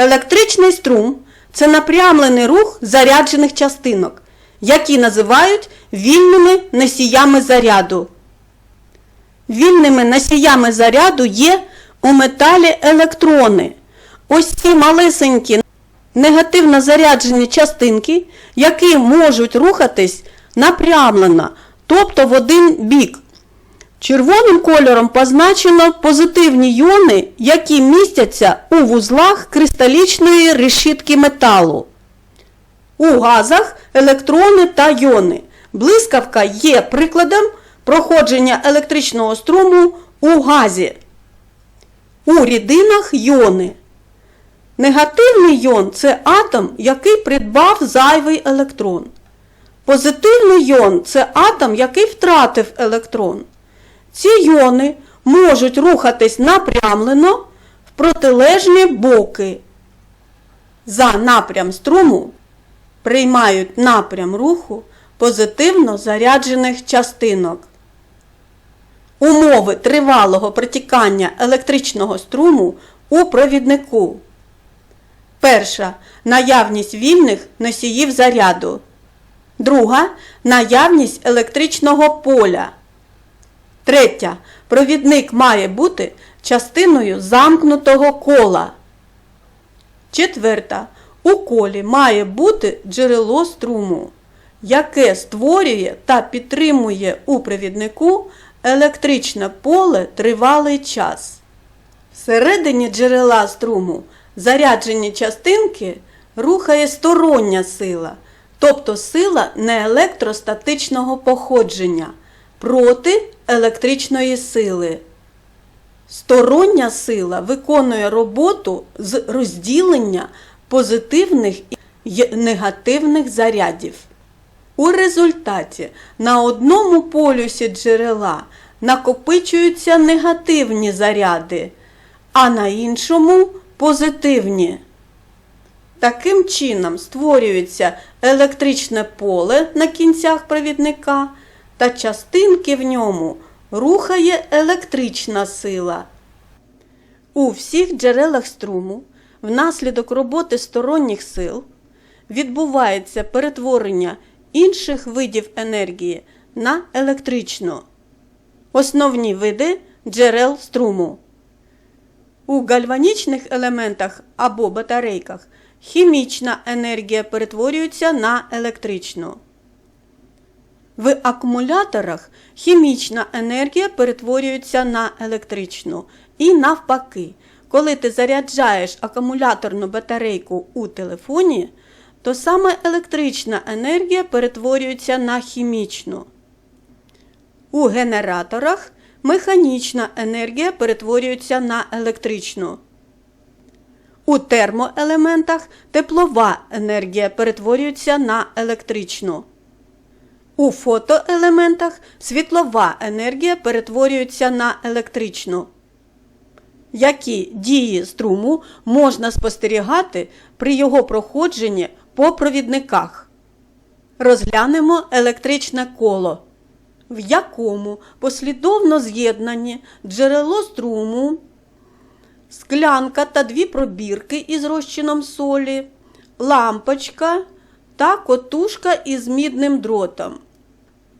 Електричний струм це напрямлений рух заряджених частинок, які називають вільними носіями заряду. Вільними носіями заряду є у металі електрони. Ось ці малесенькі негативно заряджені частинки, які можуть рухатись напрямлено, тобто в один бік. Червоним кольором позначено позитивні йони, які містяться у вузлах кристалічної решітки металу. У газах електрони та йони. Блискавка є прикладом проходження електричного струму у газі. У рідинах йони. Негативний йон це атом, який придбав зайвий електрон. Позитивний йон це атом, який втратив електрон. Ці йони можуть рухатись напрямлено в протилежні боки. За напрям струму приймають напрям руху позитивно заряджених частинок. Умови тривалого протікання електричного струму у провіднику. Перша наявність вільних носіїв заряду. Друга наявність електричного поля. Третя. Провідник має бути частиною замкнутого кола. Четверта. У колі має бути джерело струму, яке створює та підтримує у провіднику електричне поле тривалий час. Всередині джерела струму заряджені частинки рухає стороння сила, тобто сила неелектростатичного походження проти електричної сили. Стороння сила виконує роботу з розділення позитивних і негативних зарядів. У результаті на одному полюсі джерела накопичуються негативні заряди, а на іншому позитивні. Таким чином створюється електричне поле на кінцях провідника та частинки в ньому рухає електрична сила. У всіх джерелах струму внаслідок роботи сторонніх сил відбувається перетворення інших видів енергії на електричну. Основні види джерел струму. У гальванічних елементах або батарейках хімічна енергія перетворюється на електричну. В акумуляторах хімічна енергія перетворюється на електричну. І навпаки, коли ти заряджаєш акумуляторну батарейку у телефоні, то саме електрична енергія перетворюється на хімічну. У генераторах механічна енергія перетворюється на електричну. У термоелементах теплова енергія перетворюється на електричну. У фотоелементах світлова енергія перетворюється на електричну. Які дії струму можна спостерігати при його проходженні по провідниках? Розглянемо електричне коло, в якому послідовно з'єднані джерело струму, склянка та дві пробірки із розчином солі, лампочка та котушка із мідним дротом.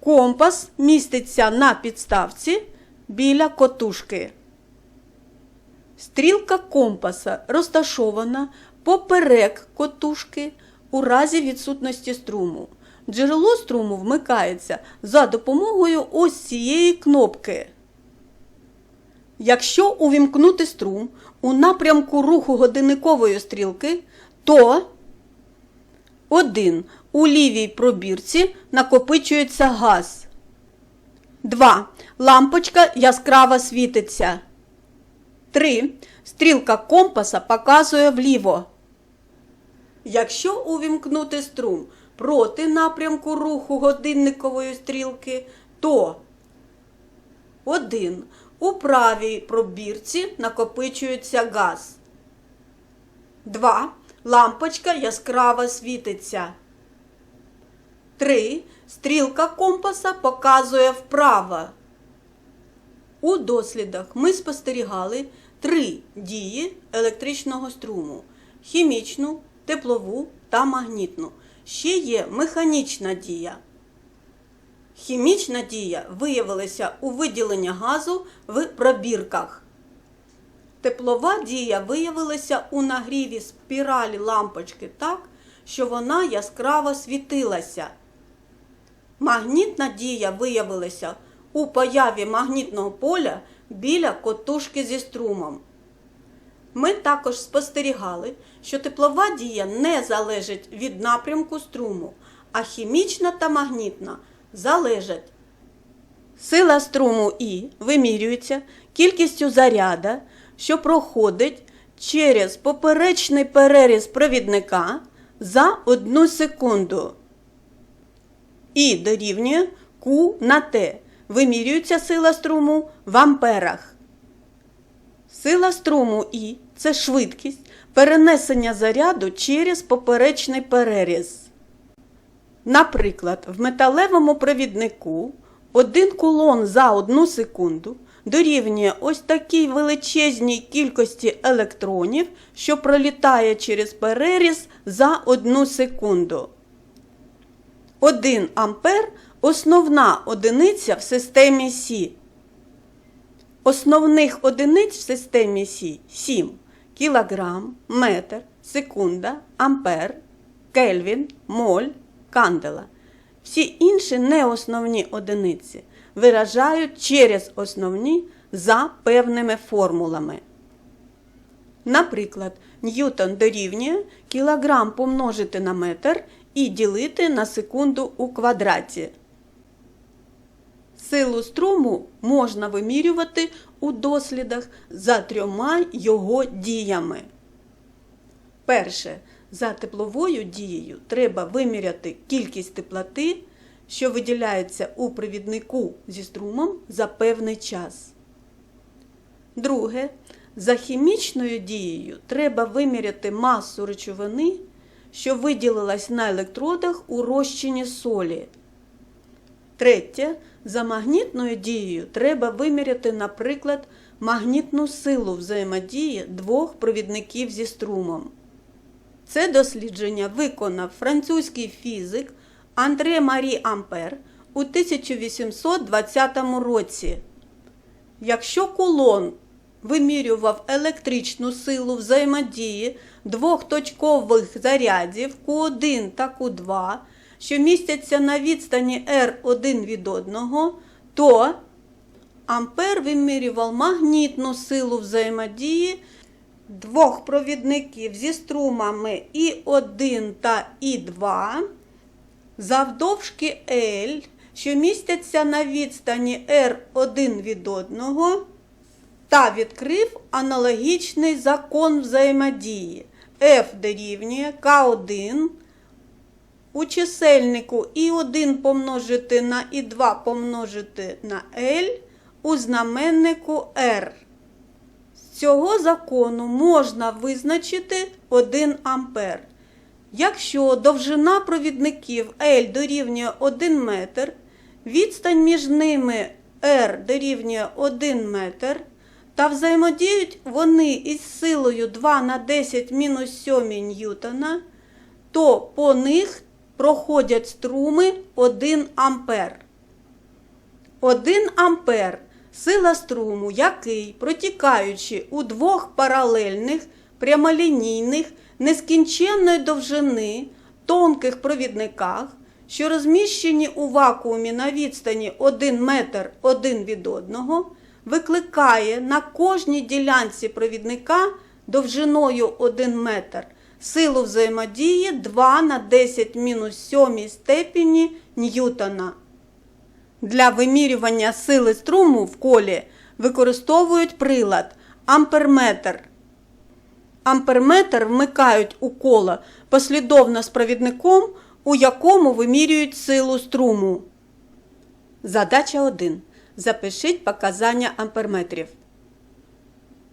Компас міститься на підставці біля котушки. Стрілка компаса розташована поперек котушки у разі відсутності струму. Джерело струму вмикається за допомогою ось цієї кнопки. Якщо увімкнути струм у напрямку руху годинникової стрілки, то 1. У лівій пробірці накопичується газ. 2. Лампочка яскраво світиться. 3. Стрілка компаса показує вліво. Якщо увімкнути струм проти напрямку руху годинникової стрілки, то 1. У правій пробірці накопичується газ. 2. Лампочка яскраво світиться. 3. Стрілка компаса показує вправо. У дослідах ми спостерігали три дії електричного струму. хімічну, теплову та магнітну. Ще є механічна дія. Хімічна дія виявилася у виділенні газу в пробірках. Теплова дія виявилася у нагріві спіралі лампочки так, що вона яскраво світилася. Магнітна дія виявилася у появі магнітного поля біля котушки зі струмом. Ми також спостерігали, що теплова дія не залежить від напрямку струму, а хімічна та магнітна залежать. Сила струму І вимірюється кількістю заряда, що проходить через поперечний переріз провідника за одну секунду. І дорівнює Q на Т. Вимірюється сила струму в амперах. Сила струму І це швидкість перенесення заряду через поперечний переріз. Наприклад, в металевому провіднику один кулон за одну секунду дорівнює ось такій величезній кількості електронів, що пролітає через переріз за одну секунду. 1 ампер основна одиниця в системі Сі. Основних одиниць в системі Сі 7 кілограм, метр, секунда, ампер, кельвін, моль, кандела. Всі інші неосновні одиниці виражають через основні за певними формулами. Наприклад, ньютон дорівнює кілограм помножити на метр і ділити на секунду у квадраті. Силу струму можна вимірювати у дослідах за трьома його діями. Перше. За тепловою дією треба виміряти кількість теплоти, що виділяється у провіднику зі струмом за певний час. Друге. За хімічною дією треба виміряти масу речовини, що виділилась на електродах у розчині солі. Третє. За магнітною дією треба виміряти, наприклад, магнітну силу взаємодії двох провідників зі струмом. Це дослідження виконав французький фізик Андре Марі Ампер у 1820 році. Якщо кулон вимірював електричну силу взаємодії двох точкових зарядів Q1 та Q2, що містяться на відстані R1 від одного, то Ампер вимірював магнітну силу взаємодії двох провідників зі струмами І1 та І2 завдовжки L, що містяться на відстані R1 від одного, та відкрив аналогічний закон взаємодії F дорівнює К1 у чисельнику І1 помножити на І2 помножити на L у знаменнику R. З цього закону можна визначити 1 ампер. Якщо довжина провідників L дорівнює 1 метр, відстань між ними R дорівнює 1 метр, та взаємодіють вони із силою 2 на 10 мінус 7 ньютона, то по них проходять струми 1 ампер. 1 ампер сила струму, який, протікаючи у двох паралельних прямолінійних нескінченної довжини тонких провідниках, що розміщені у вакуумі на відстані 1 метр один від одного, викликає на кожній ділянці провідника довжиною 1 метр силу взаємодії 2 на 10 мінус 7 степені Ньютона. Для вимірювання сили струму в колі використовують прилад амперметр. Амперметр вмикають у коло послідовно з провідником, у якому вимірюють силу струму. Задача 1. Запишіть показання амперметрів.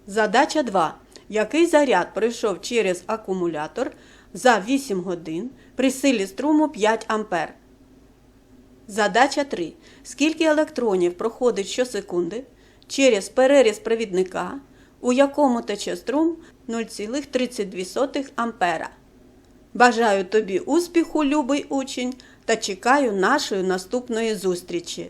Задача 2. Який заряд пройшов через акумулятор за 8 годин при силі струму 5 А? Задача 3. Скільки електронів проходить щосекунди через переріз провідника, у якому тече струм 0,32 ампера. Бажаю тобі успіху, любий учень, та чекаю нашої наступної зустрічі.